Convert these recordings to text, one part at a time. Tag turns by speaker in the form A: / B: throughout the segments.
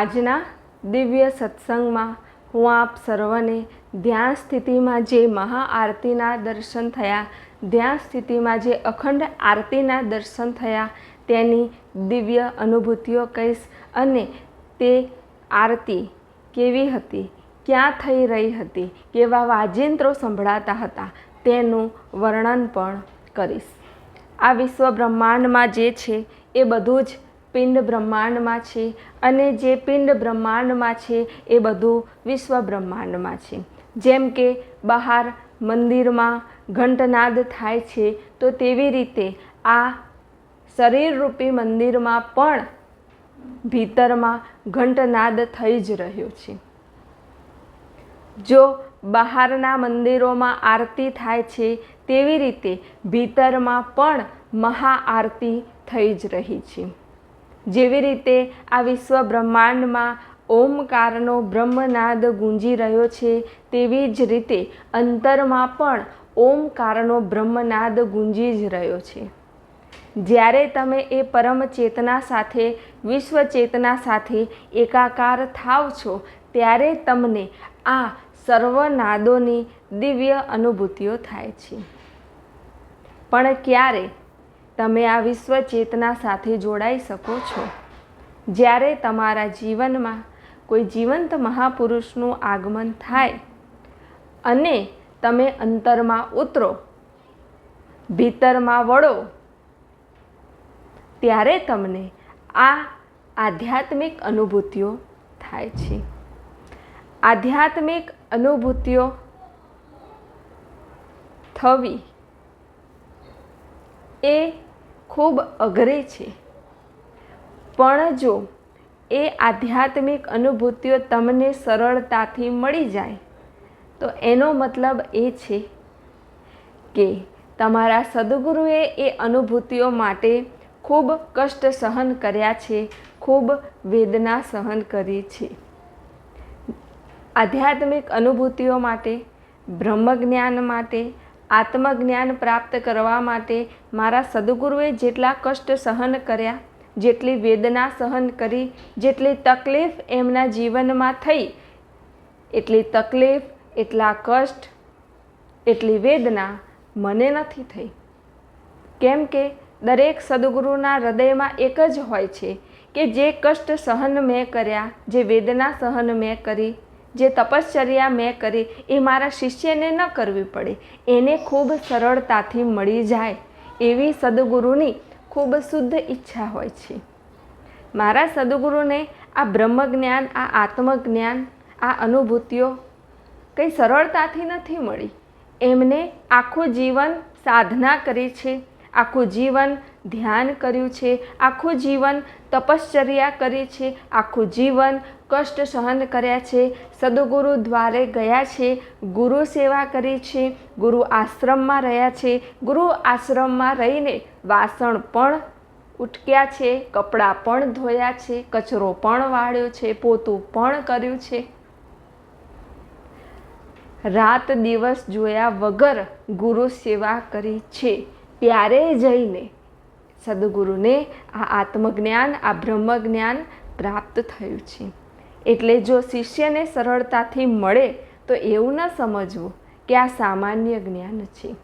A: આજના દિવ્ય સત્સંગમાં હું આપ સર્વને ધ્યાન સ્થિતિમાં જે મહાઆરતીના દર્શન થયા, ધ્યાન સ્થિતિમાં જે અખંડ આરતીના દર્શન થયા, તેની દિવ્ય અનુભૂતિઓ કહીશ અને તે આરતી કેવી હતી, ક્યાં થઈ રહી હતી, કેવા વાજિંત્રો સંભળાતા હતા, તેનું વર્ણન પણ કરીશ. આ વિશ્વ બ્રહ્માંડમાં જે છે, એ બધું જ પિંડ બ્રહ્માંડમાં છે અને જે પિંડ બ્રહ્માંડમાં છે એ બધું વિશ્વ બ્રહ્માંડમાં છે. જેમ કે બહાર મંદિરમાં ઘંટનાદ થાય છે, તો તેવી રીતે આ શરીરરૂપી મંદિરમાં પણ ભીતરમાં ઘંટનાદ થઈ જ રહ્યો છે. જો બહારના મંદિરોમાં આરતી થાય છે, તેવી રીતે ભીતરમાં પણ મહાઆરતી થઈ જ રહી છે. જેવી રીતે આ વિશ્વ બ્રહ્માંડમાં ઓમકારનો બ્રહ્મનાદ ગુંજી રહ્યો છે, તેવી જ રીતે અંતરમાં પણ ઓમકારનો બ્રહ્મનાદ ગુંજી જ રહ્યો છે. જ્યારે તમે એ પરમ ચેતના સાથે, વિશ્વ ચેતના સાથે એકાકાર થાવ છો, ત્યારે તમને આ સર્વનાદોની દિવ્ય અનુભૂતિઓ થાય છે. પણ ક્યારે તમે આ વિશ્વ ચેતના સાથે જોડાઈ શકો છો. જ્યારે તમારા જીવનમાં કોઈ જીવંત મહાપુરુષનું આગમન થાય અને તમે અંતરમાં ઉતરો, ભીતરમાં વળો, ત્યારે તમને આ આધ્યાત્મિક અનુભૂતિઓ થાય છે. આધ્યાત્મિક અનુભૂતિઓ થવી એ ખૂબ અઘરી છે. પણ જો એ આધ્યાત્મિક અનુભૂતિઓ તમને સરળતાથી મળી જાય, તો એનો મતલબ એ છે કે તમારા સદગુરુએ એ અનુભૂતિઓ માટે ખૂબ કષ્ટ સહન કર્યા છે, ખૂબ વેદના સહન કરી છે. આધ્યાત્મિક અનુભૂતિઓ માટે, બ્રહ્મજ્ઞાન માટે આત્મજ્ઞાન પ્રાપ્ત કરવા માટે મારા સદગુરુએ જેટલા કષ્ટ સહન કર્યા, જેટલી વેદના સહન કરી, જેટલી તકલીફ એમના જીવનમાં થઈ, એટલી તકલીફ, એટલા કષ્ટ, એટલી વેદના મને નથી થઈ. કેમ કે દરેક સદગુરુના હૃદયમાં એક જ હોય છે કે જે કષ્ટ સહન મેં કર્યા, જે વેદના સહન મેં કરી જે તપશ્ચર્યા મેં કરી, એ મારા શિષ્યને ન કરવી પડે. એને ખૂબ સરળતાથી મળી જાય એવી સદગુરુની ખૂબ શુદ્ધ ઈચ્છા હોય છે. મારા સદગુરુને આ બ્રહ્મજ્ઞાન, આ આત્મજ્ઞાન, આ અનુભૂતિઓ કંઈ સરળતાથી નથી મળી. એમને આખું જીવન સાધના કરી છે, આખું જીવન ધ્યાન કર્યું છે, આખું જીવન તપશ્ચર્યા કરી છે, આખું જીવન કષ્ટ સહન કર્યા છે, સદગુરુ દ્વારે ગયા છે, ગુરુ સેવા કરી છે, ગુરુ આશ્રમમાં રહ્યા છે, ગુરુ આશ્રમમાં રહીને વાસણ પણ ઉટક્યા છે, કપડાં પણ ધોયા છે, કચરો પણ વાળ્યો છે, પોતું પણ કર્યું છે. રાત દિવસ જોયા વગર ગુરુ સેવા કરી છે, ત્યારે જઈને સદગુરુને આ આત્મજ્ઞાન, આ બ્રહ્મજ્ઞાન પ્રાપ્ત થયું છે. એટલે જો શિષ્યને સરળતાથી મળે, તો એવું ન સમજવું કે આ સામાન્ય જ્ઞાન છે.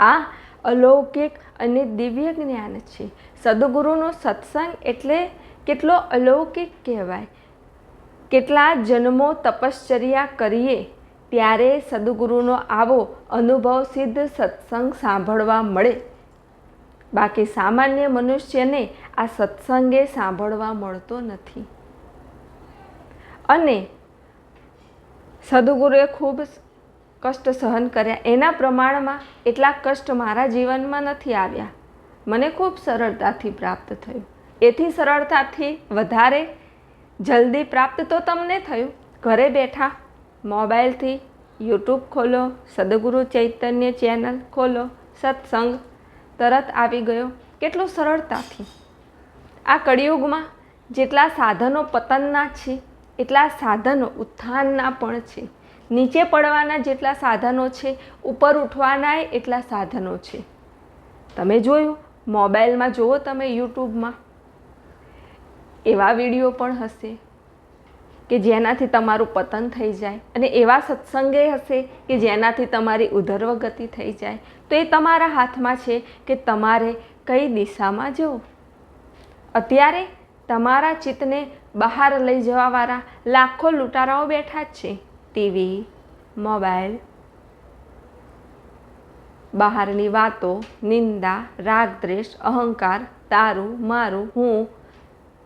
A: આ અલૌકિક અને દિવ્ય જ્ઞાન છે. સદગુરુનો સત્સંગ એટલે કેટલો અલૌકિક કહેવાય. કેટલા જન્મો તપશ્ચર્યા કરીએ, ત્યારે સદગુરુનો આવો અનુભવ સિદ્ધ સત્સંગ સાંભળવા મળે. બાકી સામાન્ય મનુષ્યને આ સત્સંગે સાંભળવા મળતો નથી. અને સદગુરુએ ખૂબ કષ્ટ સહન કર્યા. એના પ્રમાણમાં એટલા કષ્ટ મારા જીવનમાં નથી આવ્યા. મને ખૂબ સરળતાથી પ્રાપ્ત થયું. એથી સરળતાથી વધારે જલ્દી પ્રાપ્ત તો તમને થયું. ઘરે બેઠા મોબાઈલથી યુટ્યુબ ખોલો, સદગુરુ ચૈતન્ય ચેનલ ખોલો, સત્સંગ તરત આવી ગયો. કેટલું સરળતાથી. આ કળિયુગમાં જેટલા સાધનો પતનના છે, એટલા સાધનો ઉત્થાનના પણ છે. નીચે પડવાના જેટલા સાધનો છે, ઉપર ઉઠવાનાય એટલા સાધનો છે. તમે જોયું, મોબાઈલમાં જુઓ તમે યુટ્યુબમાં. એવા વીડિયો પણ હશે. કે જેનાથી તમારું પતન થઈ જાય. અને એવા સત્સંગે હશે કે જેનાથી તમારી ઉધર્વ ગતિ થઈ જાય. તો એ તમારા હાથમાં છે કે તમારે કઈ દિશામાં જવું? અત્યારે તમારા ચિત્તને બહાર લઈ જવાવાળા લાખો લૂંટારાઓ બેઠા જ છે. TV, mobile. બહારની વાતો, નિંદા, રાગ, દ્વેષ, અહંકાર, તારું, મારું, હું,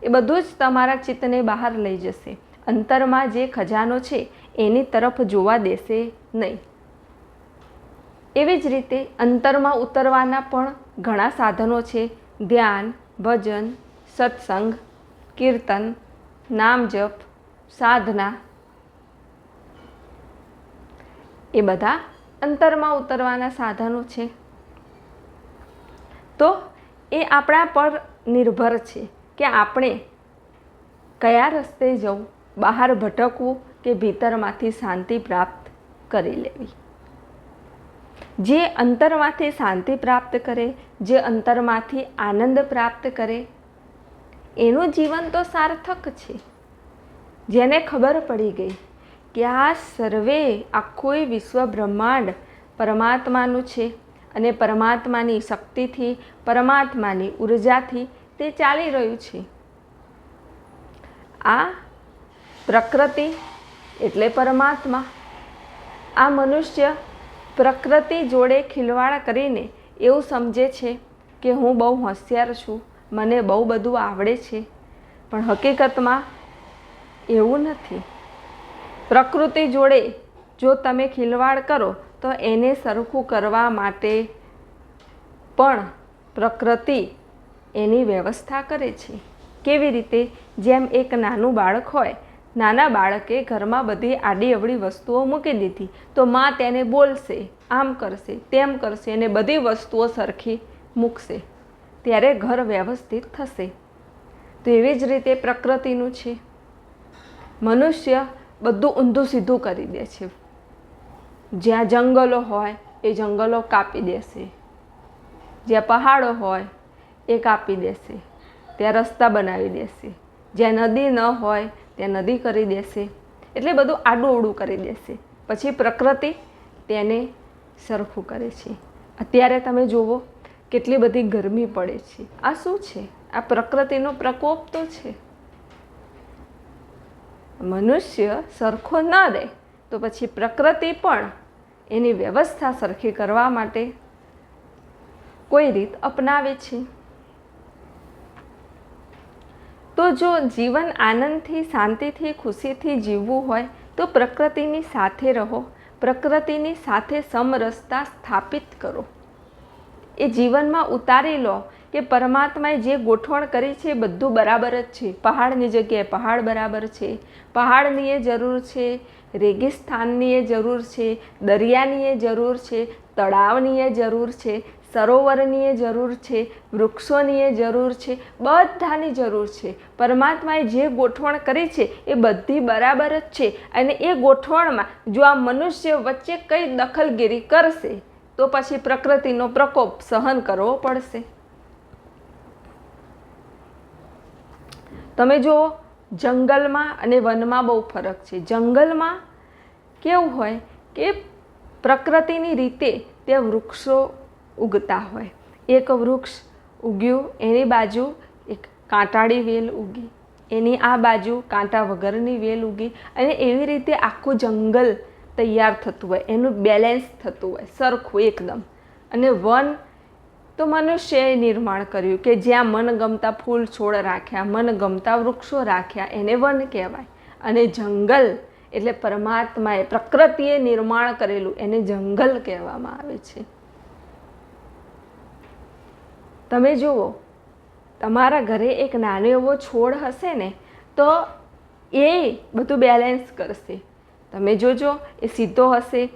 A: એ બધું જ તમારા ચિત્તને બહાર લઈ જશે. અંતરમાં જે ખજાનો છે, એની તરફ જોવા દેશે નહીં. એવી જ રીતે અંતરમાં ઉતરવાના પણ ઘણા સાધનો છે. ધ્યાન, ભજન, સત્સંગ, કીર્તન નામ જપ સાધના. એ બધા અંતરમાં ઉતરવાના સાધનો છે. તો એ આપણા પર નિર્ભર છે કે આપણે કયા રસ્તે જવું? બહાર ભટકવું કે ભીતરમાંથી શાંતિ પ્રાપ્ત કરી લેવી. જે અંતરમાંથી શાંતિ પ્રાપ્ત કરે, જે અંતરમાંથી આનંદ પ્રાપ્ત કરે, એનું જીવન તો સાર્થક છે. જેને ખબર પડી ગઈ કે આ સર્વે આખું વિશ્વ બ્રહ્માંડ પરમાત્માનું છે અને પરમાત્માની શક્તિથી, પરમાત્માની ઉર્જાથી તે ચાલી રહ્યું છે. આ પ્રકૃતિ એટલે પરમાત્મા. આ મનુષ્ય પ્રકૃતિ જોડે ખિલવાડ કરીને એવું સમજે છે કે હું બહુ હોશિયાર છું, મને બહુ બધું આવડે છે, પણ હકીકતમાં એવું નથી. પ્રકૃતિ જોડે જો તમે ખિલવાડ કરો, તો એને સરખું કરવા માટે પણ પ્રકૃતિ એની વ્યવસ્થા કરે છે. કેવી રીતે? જેમ એક નાનું બાળક હોય નાના બાળકે ઘરમાં બધી આડી અવળી વસ્તુઓ મૂકી દીધી. તો માં તેને બોલશે, આમ કરશે, તેમ કરશે અને બધી વસ્તુઓ સરખી મૂકશે. ત્યારે ઘર વ્યવસ્થિત થશે. તો એવી જ રીતે પ્રકૃતિનું છે. મનુષ્ય બધું ઊંધું સીધું કરી દે છે. જ્યાં જંગલો હોય, એ જંગલો કાપી દેશે. જ્યાં પહાડો હોય, એ કાપી દેશે. ત્યાં રસ્તા બનાવી દેશે. જ્યાં નદી ન હોય ત્યાં નદી કરી દેશે. એટલે બધું આડું કરી દેશે. પછી પ્રકૃતિ તેને સરખું કરે છે. અત્યારે તમે જુઓ કેટલી બધી ગરમી પડે છે. આ શું છે? આ પ્રકૃતિનો પ્રકોપ તો છે. મનુષ્ય સરખો ન રહે તો પછી પ્રકૃતિ પણ એની વ્યવસ્થા સરખી કરવા માટે કોઈ રીત અપનાવે છે. તો જો જીવન આનંદથી, શાંતિથી, ખુશીથી જીવવું હોય, તો પ્રકૃતિની સાથે રહો. પ્રકૃતિની સાથે સમરસતા સ્થાપિત કરો. એ જીવનમાં ઉતારી લો કે પરમાત્માએ જે ગોઠવણ કરી છે એ બધું બરાબર જ છે. પહાડની જગ્યાએ પહાડ બરાબર છે. પહાડની એ જરૂર છે. રેગિસ્તાનની એ જરૂર છે. દરિયાની એ જરૂર છે. તળાવની એ જરૂર છે. સરોવરની એ જરૂર છે, વૃક્ષોની એ જરૂર છે, બધાની જરૂર છે. પરમાત્માએ જે ગોઠવણ કરી છે એ બધી બરાબર જ છે અને એ ગોઠવણમાં જો આ મનુષ્ય વચ્ચે કઈ દખલગીરી કરશે, તો પછી પ્રકૃતિનો પ્રકોપ સહન કરવો પડશે. તમે જુઓ, જંગલમાં અને વનમાં બહુ ફરક છે. જંગલમાં કેવું હોય કે પ્રકૃતિની રીતે ત્યાં વૃક્ષો ઉગતા હોય. એક વૃક્ષ ઉગ્યું, એની બાજુ એક કાંટાળી વેલ ઉગી. એની આ બાજુ કાંટા વગરની વેલ ઉગી અને એવી રીતે આખું જંગલ તૈયાર થતું હોય, એનું બેલેન્સ થતું હોય, સરખું એકદમ. અને વન તો મનુષ્યએ નિર્માણ કર્યું કે જ્યાં મનગમતા ફૂલ છોડ રાખ્યા મનગમતા વૃક્ષો રાખ્યા, એને વન કહેવાય. અને જંગલ એટલે પરમાત્માએ પ્રકૃતિએ નિર્માણ કરેલું, એને જંગલ કહેવામાં આવે છે. તમે જુઓ, તમારા ઘરે એક નાનો એવો છોડ હશે ને, તો એ બધું બેલેન્સ કરશે. તમે જોજો, એ સીધો હશે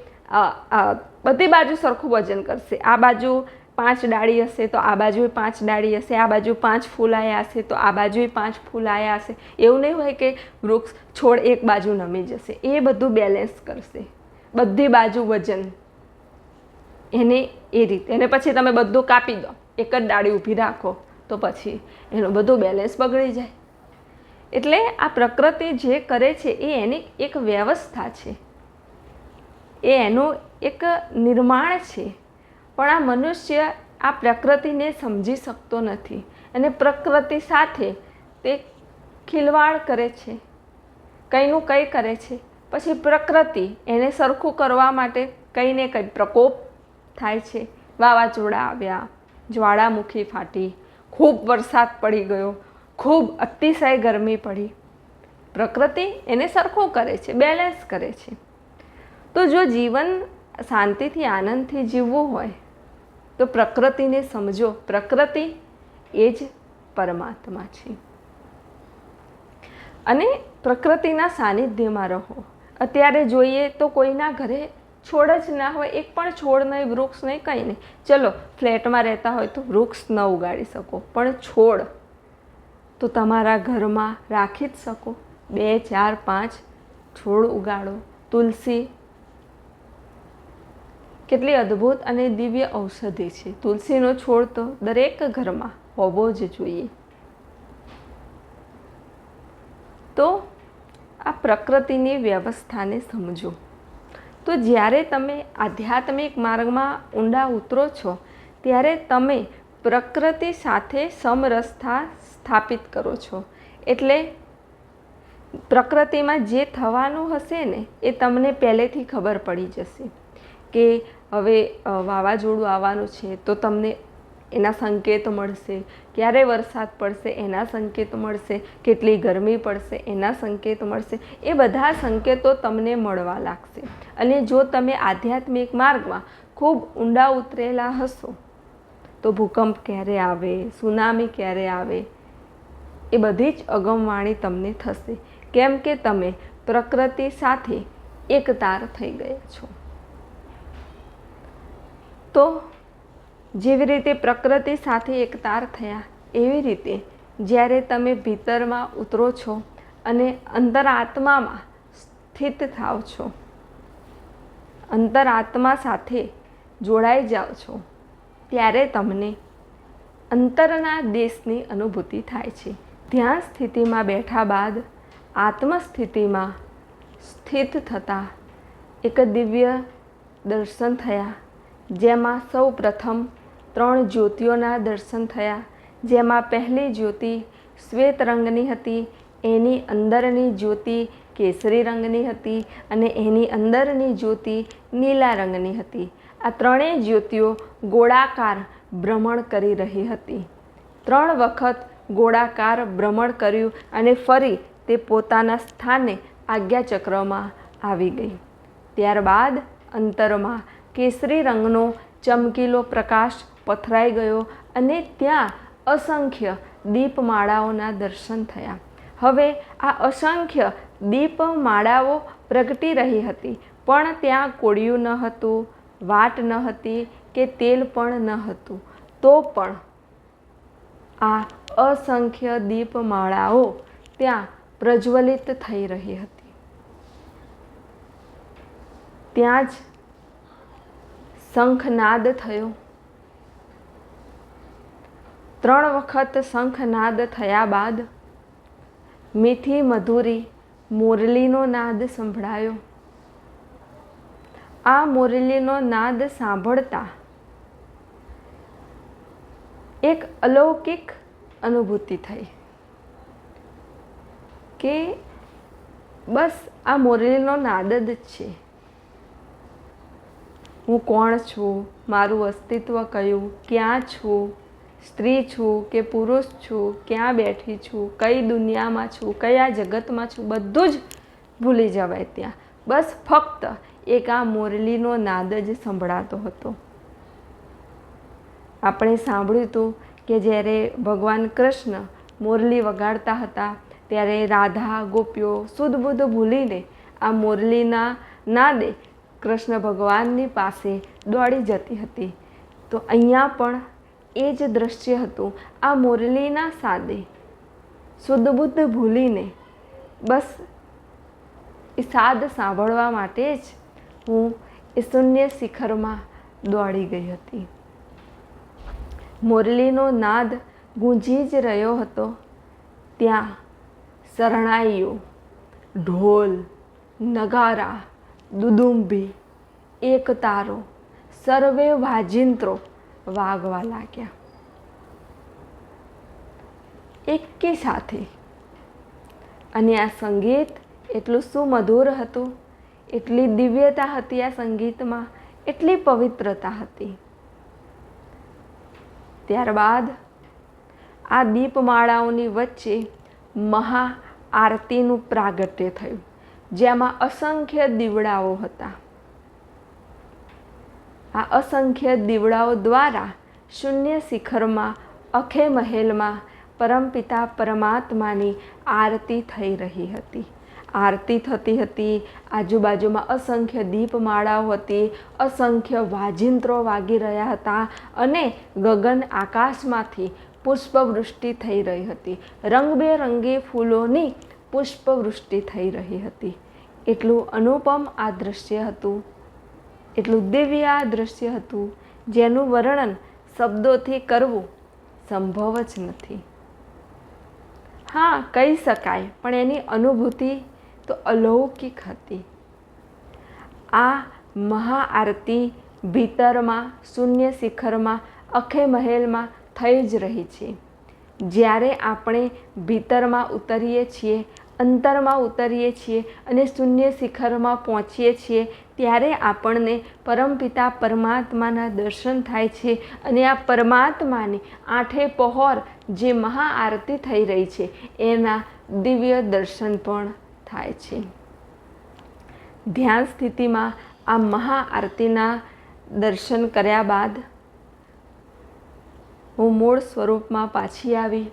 A: બધી બાજુ સરખું વજન કરશે. આ બાજુ પાંચ ડાળી હશે, તો આ બાજુ પાંચ ડાળી હશે, આ બાજુ પાંચ ફૂલ આવ્યા હશે, તો આ બાજુ પાંચ ફૂલ આવ્યા હશે. એવું નહીં હોય કે વૃક્ષ, છોડ એક બાજુ નમી જશે. એ બધું બેલેન્સ કરશે. બધી બાજુ વજન. એને એ રીતે. અને પછી તમે બધું કાપી દો. એક જ ડાળી ઊભી રાખો, તો પછી એનું બધું બેલેન્સ બગડી જાય. એટલે આ પ્રકૃતિ જે કરે છે, એ એની એક વ્યવસ્થા છે. એ એનું એક નિર્માણ છે. પણ આ મનુષ્ય આ પ્રકૃતિને સમજી શકતો નથી અને પ્રકૃતિ સાથે તે ખિલવાડ કરે છે. કંઈનું કંઈ કરે છે. પછી પ્રકૃતિ એને સરખું કરવા માટે કંઈ ને કંઈ પ્રકોપ થાય છે. વાવાઝોડા આવ્યા જ્વાળામુખી ફાટી, ખૂબ વરસાદ પડી ગયો, ખૂબ અતિશય ગરમી પડી. પ્રકૃતિ એને સરખું કરે છે બેલેન્સ કરે છે. તો જો જીવન શાંતિથી, આનંદથી જીવવું હોય, તો પ્રકૃતિને સમજો, પ્રકૃતિ એ જ પરમાત્મા છે. અને પ્રકૃતિના સાનિધ્યમાં રહો. અત્યારે જોઈએ તો કોઈના ઘરે છોડ જ ના હોય, એક પણ છોડ નહીં, વૃક્ષ નહીં, કંઈ નહીં. ચલો, ફ્લેટમાં રહેતા હોય તો વૃક્ષ ન ઉગાડી શકો, પણ છોડ તો તમારા ઘરમાં રાખી જ શકો. બે, ચાર, પાંચ છોડ ઉગાડો. તુલસી કેટલી અદ્ભુત અને દિવ્ય ઔષધિ છે. તુલસીનો છોડ તો દરેક ઘરમાં હોવો જ જોઈએ. તો આ પ્રકૃતિની વ્યવસ્થાને સમજો. તો જ્યારે તમે આધ્યાત્મિક માર્ગમાં ઊંડા ઉતરો છો, ત્યારે તમે પ્રકૃતિ સાથે સમરસતા સ્થાપિત કરો છો. એટલે પ્રકૃતિમાં જે થવાનું હશે ને, એ તમને પહેલેથી ખબર પડી જશે કે હવે વાવાઝોડું આવવાનું છે, તો તમને એના સંકેત મળશે. ક્યારે વરસાદ પડશે, એના સંકેત મળશે. કેટલી ગરમી પડશે, એના સંકેત મળશે. એ બધા સંકેતો તમને મળવા લાગશે. અને જો તમે આધ્યાત્મિક માર્ગમાં ખૂબ ઊંડા ઉતરેલા હશો, તો ભૂકંપ ક્યારે આવે, સુનામી ક્યારે આવે, એ બધી જ અગમવાણી તમને થશે. કેમ કે તમે પ્રકૃતિ સાથે એકતાર થઈ ગયા છો. તો જેવી રીતે પ્રકૃતિ સાથે એકતાર થયા, એવી રીતે જ્યારે તમે ભીતરમાં ઉતરો છો અને અંતરાત્મામાં સ્થિત થાવ છો, અંતરાત્મા સાથે જોડાઈ જાઓ છો, ત્યારે તમને અંતરના દેશની અનુભૂતિ થાય છે. ધ્યાન સ્થિતિમાં બેઠા બાદ આત્મસ્થિતિમાં સ્થિત થતાં એક દિવ્ય દર્શન થયા, જેમાં સૌ પ્રથમ ત્રણ જ્યોતિઓના દર્શન થયા. જેમાં પહેલી જ્યોતિ શ્વેત રંગની હતી, એની અંદરની જ્યોતિ કેસરી રંગની હતી અને એની અંદરની જ્યોતિ નીલા રંગની હતી. આ ત્રણેય જ્યોતિઓ ગોળાકાર ભ્રમણ કરી રહી હતી. ત્રણ વખત ગોળાકાર ભ્રમણ કર્યું અને ફરી તે પોતાના સ્થાને આજ્ઞાચક્રમાં આવી ગઈ. ત્યારબાદ અંતરમાં કેસરી રંગનો ચમકીલો પ્રકાશ પથરાઈ ગયો અને ત્યાં અસંખ્ય દીપમાળાઓના દર્શન થયા. હવે આ અસંખ્ય દીપમાળાઓ પ્રગટી રહી હતી, પણ ત્યાં કોળિયું ન હતું, વાટ ન હતી કે તેલ પણ ન હતું. તો પણ આ અસંખ્ય દીપમાળાઓ ત્યાં પ્રજ્વલિત થઈ રહી હતી. ત્યાં જ શંખનાદ થયો. ત્રણ વખત શંખનાદ થયા બાદ મીઠી મધુરી મોરલીનો નાદ સંભળાયો. આ મોરલીનો નાદ સાંભળતા એક અલૌકિક અનુભૂતિ થઈ કે બસ આ મોરલીનો નાદ જ છે. હું કોણ છું? મારું અસ્તિત્વ કયું? ક્યાં છું? સ્ત્રી છું કે પુરુષ છું, ક્યાં બેઠી છું, કઈ દુનિયામાં છું, કયા જગતમાં છું, બધું જ ભૂલી જવાય ત્યાં. બસ ફક્ત એક આ મોરલીનો નાદ જ સંભળાતો હતો. આપણે સાંભળ્યું હતું કે જ્યારે ભગવાન કૃષ્ણ મોરલી વગાડતા હતા, ત્યારે રાધા, ગોપીઓ શુદ્ધ બુદ્ધ ભૂલીને આ મોરલીના નાદે કૃષ્ણ ભગવાનની પાસે દોડી જતી હતી. તો અહીંયા પણ એ જ દ્રશ્ય હતું. આ મુરલીના સાદે. શુદ્ધબુદ્ધ ભૂલીને. બસ, એ સાદ સાંભળવા માટે જ હું એ શૂન્ય શિખરમાં દોડી ગઈ હતી. મુરલીનો નાદ ગુંજી જ રહ્યો હતો. ત્યાં શરણાઈઓ, ઢોલ, નગારા દુદુંભી એકતારો સર્વે વાજિંત્રો વાગવા લાગ્યા. એકી સાથે. અને આ સંગીત એટલું સુમધુર હતું, એટલી દિવ્યતા હતી આ સંગીતમાં, એટલી પવિત્રતા હતી. ત્યારબાદ આ દીપમાળાઓની વચ્ચે મહા આરતીનું પ્રાગટ્ય થયું, જેમાં અસંખ્ય દીવડાઓ હતા. આ અસંખ્ય દીવડાઓ દ્વારા શૂન્ય શિખરમાં, અખે મહેલમાં પરમપિતા પરમાત્માની આરતી થઈ રહી હતી. આરતી થતી હતી, આજુબાજુમાં અસંખ્ય દીપમાળાઓ હતી, અસંખ્ય વાજિંત્રો વાગી રહ્યા હતા અને ગગન આકાશમાંથી પુષ્પવૃષ્ટિ થઈ રહી હતી. રંગબેરંગી ફૂલોની પુષ્પવૃષ્ટિ થઈ રહી હતી. એટલું અનુપમ આ દૃશ્ય હતું એટલું દિવ્ય આ દૃશ્ય હતું, જેનું વર્ણન શબ્દોથી કરવું સંભવ જ નથી. હા, કહી શકાય, પણ એની અનુભૂતિ તો અલૌકિક હતી. આ મહાઆરતી ભીતરમાં, શૂન્ય શિખરમાં, અખે મહેલમાં થઈ જ રહી છે. જ્યારે આપણે ભીતરમાં ઉતરીએ છીએ અંતરમાં ઉતરીએ છીએ અને શૂન્ય શિખરમાં પહોંચીએ છીએ, ત્યારે આપણને પરમપિતા પરમાત્માના દર્શન થાય છે અને આ પરમાત્માની આઠે પહોર જે મહાઆરતી થઈ રહી છે, એના દિવ્ય દર્શન પણ થાય છે. ધ્યાન સ્થિતિમાં આ મહાઆરતીના દર્શન કર્યા બાદ હું મૂળ સ્વરૂપમાં પાછી આવી,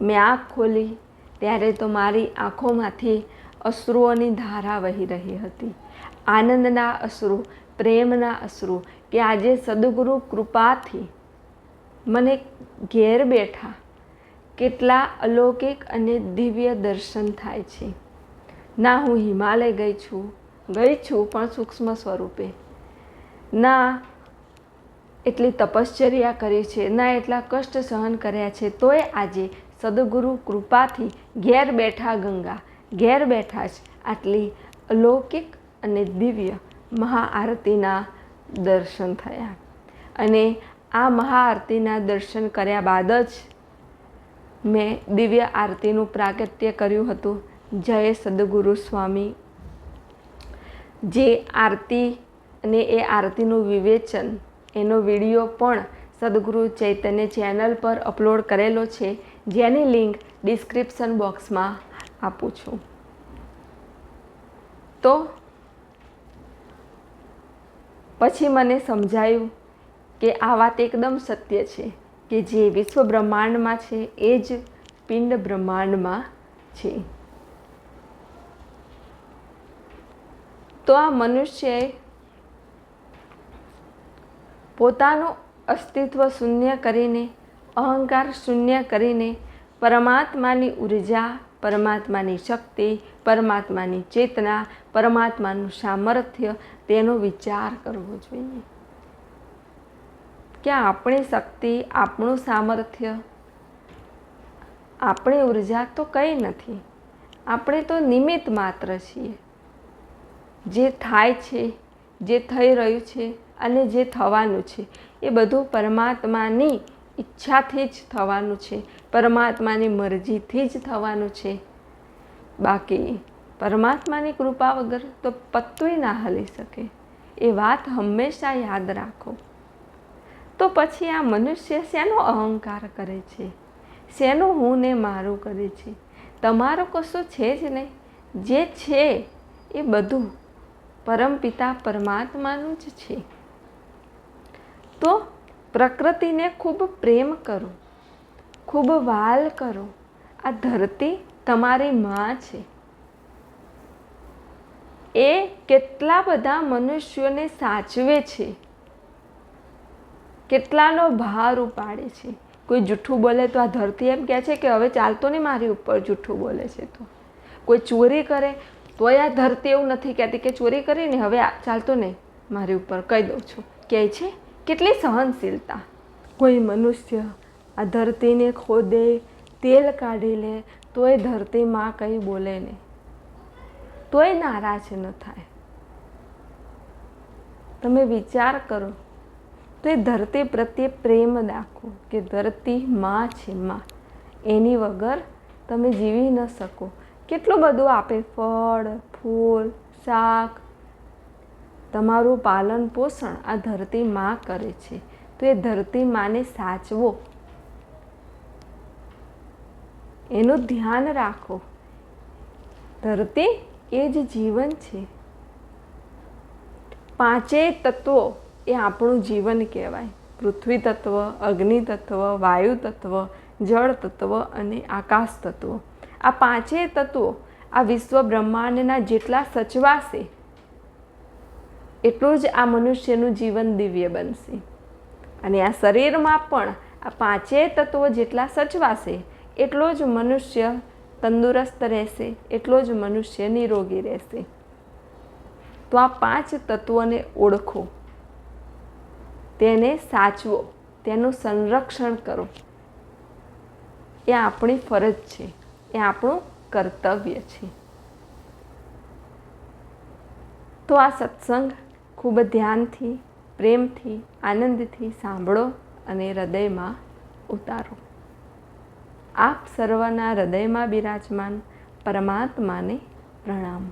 A: મેં આંખ ખોલી ત્યારે તો મારી આંખોમાંથી અશ્રુઓની ધારા વહી રહી હતી. આનંદના અશ્રુ, પ્રેમના અશ્રુ કે આજે સદગુરુ કૃપાથી મને ઘેર બેઠા કેટલા અલૌકિક અને દિવ્ય દર્શન થાય છે. ના, હું હિમાલય ગઈ છું ગઈ છું પણ સૂક્ષ્મ સ્વરૂપે. ના, એટલી તપશ્ચર્યા કરી છે, ના, એટલા કષ્ટ સહન કર્યા છે, તોય આજે સદગુરુ કૃપાથી ઘેર બેઠા ગંગા, ઘેર બેઠા જ આટલી અલૌકિક અને દિવ્ય મહાઆરતીના દર્શન થયા. અને આ મહાઆરતીના દર્શન કર્યા બાદ જ મેં દિવ્ય આરતીનું પ્રાગટ્ય કર્યું હતું. જય સદગુરુ સ્વામી. જે આરતી અને એ આરતીનું વિવેચન, એનો વીડિયો પણ સદગુરુ ચૈતન્ય ચેનલ પર અપલોડ કરેલો છે. જેની લિંક ડિસ્ક્રિપ્શન બોક્સમાં આપું છું. તો પછી મને સમજાયું કે આ વાત એકદમ સત્ય છે કે જે વિશ્વ બ્રહ્માંડમાં છે એ જ પિંડ બ્રહ્માંડમાં છે. તો આ મનુષ્યએ પોતાનું અસ્તિત્વ શૂન્ય કરીને અહંકાર શૂન્ય કરીને પરમાત્માની ઊર્જા, પરમાત્માની શક્તિ, પરમાત્માની ચેતના, પરમાત્માનું સામર્થ્ય તેનો વિચાર કરવો જોઈએ. કે આપણી શક્તિ, આપણું સામર્થ્ય, આપણી ઊર્જા તો કંઈ નથી. આપણે તો નિમિત્ત માત્ર છીએ. જે થાય છે, જે થઈ રહ્યું છે અને જે થવાનું છે, એ બધું પરમાત્માની ઈચ્છાથી જ થવાનું છે. પરમાત્માની મરજીથી જ થવાનું છે. બાકી પરમાત્માની કૃપા વગર તો પત્તુય ના હલી શકે. એ વાત હંમેશા યાદ રાખો. તો પછી આ મનુષ્ય શેનો અહંકાર કરે છે? શેનું હું ને મારું કરે છે? તમારું કશું છે જ નહીં. જે છે એ બધું પરમપિતા પરમાત્માનું જ છે. તો પ્રકૃતિને ખૂબ પ્રેમ કરો. ખૂબ વાલ કરો. આ ધરતી તમારી માં છે. એ કેટલા બધા મનુષ્યોને સાચવે છે. કેટલાનો ભાર ઉપાડે છે. કોઈ જૂઠું બોલે તો આ ધરતી એમ કહે છે કે હવે ચાલતો નહીં મારી ઉપર જૂઠું બોલે છે તો. કોઈ ચોરી કરે તોય આ ધરતી એવું નથી કહેતી કે ચોરી કરીને હવે ચાલતો નહીં. મારી ઉપર કહી દઉં છું. કહે છે કેટલી સહનશીલતા? કોઈ મનુષ્ય આ ધરતીને ખોદે, તેલ કાઢી લે, તોય ધરતીમાં કંઈ બોલે નહીં. તોય નારાજ ન થાય. તમે વિચાર કરો, તો એ ધરતી પ્રત્યે પ્રેમ દાખવો કે ધરતી માં છે માં. એની વગર તમે જીવી ન શકો. કેટલું બધું આપે, ફળ, ફૂલ, શાક તમારું પાલન પોષણ આ ધરતી માં કરે છે. તો એ ધરતી માને સાચવો. એનું ધ્યાન રાખો. ધરતી એ જ જીવન છે. પાંચેય તત્વો એ આપણું જીવન કહેવાય. પૃથ્વી તત્વ, અગ્નિ તત્વ, વાયુ તત્વ, જળ તત્વ અને આકાશ તત્વ. આ પાંચેય તત્વો આ વિશ્વ બ્રહ્માંડના જેટલા સચવાશે એટલું જ આ મનુષ્યનું જીવન દિવ્ય બનશે. અને આ શરીરમાં પણ આ પાંચેય તત્વો જેટલા સચવાશે, એટલો જ મનુષ્ય તંદુરસ્ત રહેશે, એટલો જ મનુષ્ય નિરોગી રહેશે. તો આ પાંચ તત્વોને ઓળખો. તેને સાચવો, તેનું સંરક્ષણ કરો. એ આપણી ફરજ છે, એ આપણું કર્તવ્ય છે. તો આ સત્સંગ ખૂબ ધ્યાનથી પ્રેમથી આનંદથી સાંભળો અને હૃદયમાં ઉતારો. આપ સર્વના હૃદયમાં બિરાજમાન પરમાત્માને પ્રણામ.